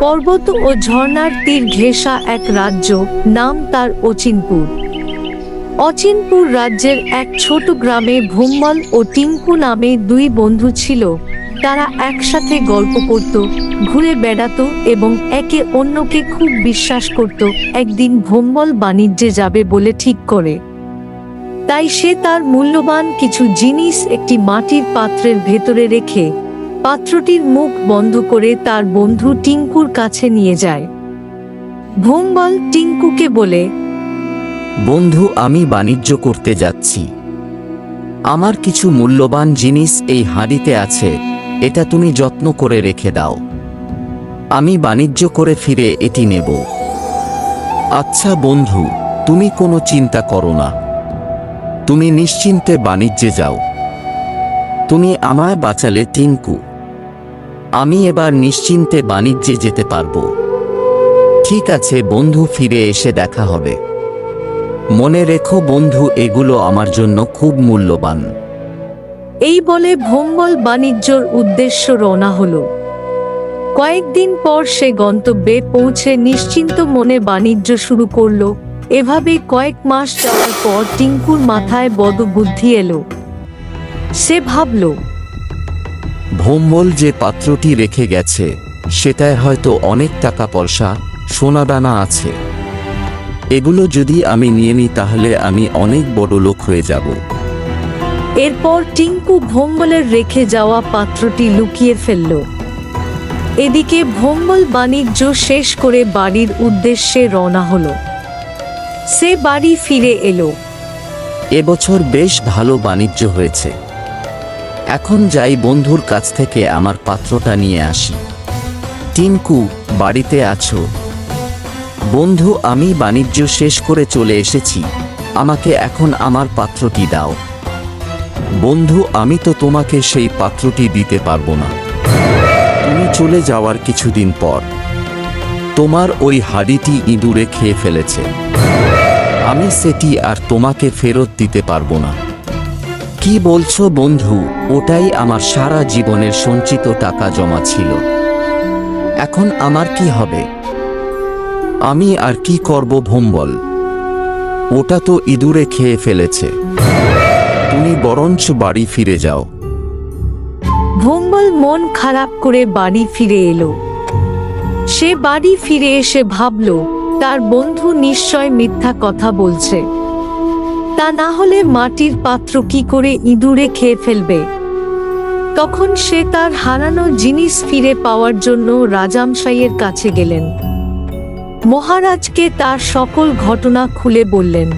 পর্বত ও ঝর্ণার তীর ঘেঁষা এক রাজ্য, নাম তার অচিনপুর। অচিনপুর রাজ্যের এক ছোট গ্রামে ভুম্মল ও টিঙ্কু নামে দুই বন্ধু ছিল। তারা একসাথে গল্প করত, ঘুরে বেড়াতো এবং একে অন্যকে খুব বিশ্বাস করত, একদিন ভোম্বল বাণিজ্যে যাবে বলে ঠিক করে। তাই সে তার মূল্যবান কিছু জিনিস একটি মাটির পাত্রের ভেতরে রেখে পাত্রটির মুখ বন্ধ করে তার বন্ধু টিঙ্কুর কাছে নিয়ে যায়। ভোম্বল টিঙ্কুকে বলে, বন্ধু, আমি বাণিজ্য করতে যাচ্ছি। আমার কিছু মূল্যবান জিনিস এই হাঁড়িতে আছে, এটা তুমি যত্ন করে রেখে দাও। আমি বাণিজ্য করে ফিরে এটি নেব। আচ্ছা বন্ধু, তুমি কোনো চিন্তা করো না। তুমি নিশ্চিন্তে বাণিজ্যে যাও। তুমি আমায় বাঁচালে, টিঙ্কু। আমি এবার নিশ্চিন্তে বাণিজ্যে যেতে পারব। ঠিক আছে বন্ধু, ফিরে এসে দেখা হবে। মনে রেখো বন্ধু, এগুলো আমার জন্য খুব মূল্যবান। এই বলে ভোম্বল বাণিজ্যর উদ্দেশ্য রওনা হলো। কয়েকদিন পর সে গন্তব্যে পৌঁছে নিশ্চিন্ত মনে বাণিজ্য শুরু করল। এভাবে কয়েক মাস যাওয়ার পর টিঙ্কুর মাথায় বদ বুদ্ধি এলো। সে ভাবল ভোম্বল যে পাত্রটি রেখে গেছে সেটায় হয়তো অনেক টাকা পয়সা সোনাদানা আছে। এগুলো যদি আমি নিয়ে নিই তাহলে আমি অনেক বড় লোক হয়ে যাব। এরপর টিঙ্কু ভোম্বলের রেখে যাওয়া পাত্রটি লুকিয়ে ফেলল। এদিকে ভোম্বল বাণিজ্য শেষ করে বাড়ির উদ্দেশ্যে রওনা হলো। সে বাড়ি ফিরে এলো। এবছর বেশ ভালো বাণিজ্য হয়েছে। এখন যাই বন্ধুর কাছ থেকে আমার পাত্রটা নিয়ে আসি। টিঙ্কু, বাড়িতে আছো? বন্ধু, আমি বাণিজ্য শেষ করে চলে এসেছি। আমাকে এখন আমার পাত্রটি দাও। বন্ধু, আমি তো তোমাকে সেই পাত্রটি দিতে পারব না। তুমি চলে যাওয়ার কিছুদিন পর। তোমার ওই হাড়িটি ইঁদুরে খেয়ে ফেলেছে। আমি সেটি আর তোমাকে ফেরত দিতে পারব না। কি বলছো বন্ধু? ওটাই আমার সারা জীবনের সঞ্চিত টাকা জমা ছিল। এখন আমার কি হবে? আমি আর কি করব ভোম্বল? ওটা তো ইঁদুরে খেয়ে ফেলেছে। তুমি বরঞ্চ বাড়ি ফিরে যাও। ভোম্বল মন খারাপ করে বাড়ি ফিরে এলো। সে বাড়ি ফিরে এসে ভাবল, তার বন্ধু নিশ্চয় মিথ্যা কথা বলছে। তা না হলে মাটির পাত্র কি করে ইঁদুরে খেয়ে ফেলবে? তখন সে তার হারানো জিনিস ফিরে পাওয়ার জন্য রাজামশাইয়ের কাছে গেলেন। মহারাজকে তার সকল ঘটনা খুলে বললেন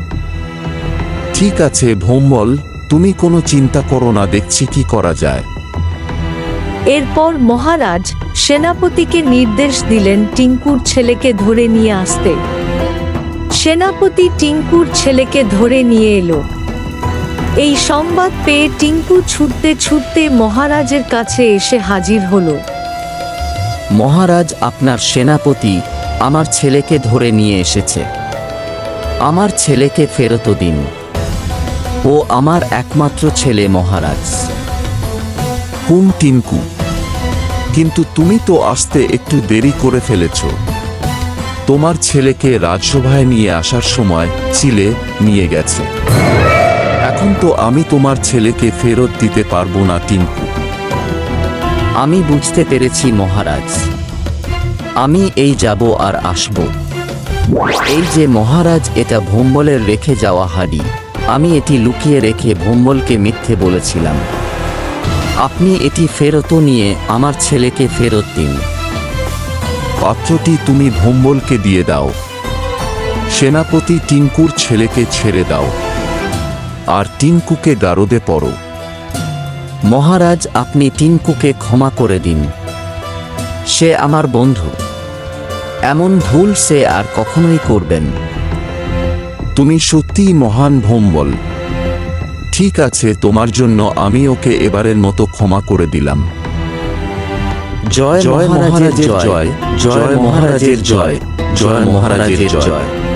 ঠিক আছে ভোম্বল তুমি কোনো চিন্তা করো না দেখছি কি করা যায়। এরপর মহারাজ সেনাপতিকে নির্দেশ দিলেন টিঙ্কুর ছেলেকে ধরে নিয়ে আসতে। সেনাপতি টিঙ্কুর ছেলেকে ধরে নিয়ে এলো। এই সংবাদ পেয়ে টিঙ্কু ছুটতে ছুটতে মহারাজের কাছে এসে হাজির হলো। মহারাজ আপনার সেনাপতি আমার ছেলেকে ধরে নিয়ে এসেছে। আমার ছেলেকে ফেরত দিন। ও আমার একমাত্র ছেলে মহারাজ। হুম টিঙ্কু। কিন্তু তুমি তো আসতে একটু দেরি করে ফেলেছ। তোমার ছেলেকে রাজসভায় নিয়ে আসার সময় চিলে নিয়ে গেছে। এখন তো আমি তোমার ছেলেকে ফেরত দিতে পারব না, টিঙ্কু। আমি বুঝতে পেরেছি, মহারাজ। আমি এই যাব আর আসব। এই যে মহারাজ, এটা ভোম্বলের রেখে যাওয়া হাড়ি। আমি এটি লুকিয়ে রেখে ভোম্বলকে মিথ্যে বলেছিলাম। আপনি এটি ফেরতও নিয়ে আমার ছেলেকে ফেরত দিন। পাত্রটি তুমি ভোম্বলকে দিয়ে দাও। সেনাপতি টিঙ্কুর ছেলেকে ছেড়ে দাও। আর টিঙ্কুকে গারদে পড়ো। মহারাজ, আপনি টিঙ্কুকে ক্ষমা করে দিন। সে আমার বন্ধু। এমন ভুল সে আর কখনোই করবেন। তুমি সত্যিই মহান ভোম্বল। ঠিক আছে, তোমার জন্য আমি ওকে এবারের মতো ক্ষমা করে দিলাম। জয় জয় মহারাজের জয় জয় মহারাজের জয় জয় মহারাজের জয়।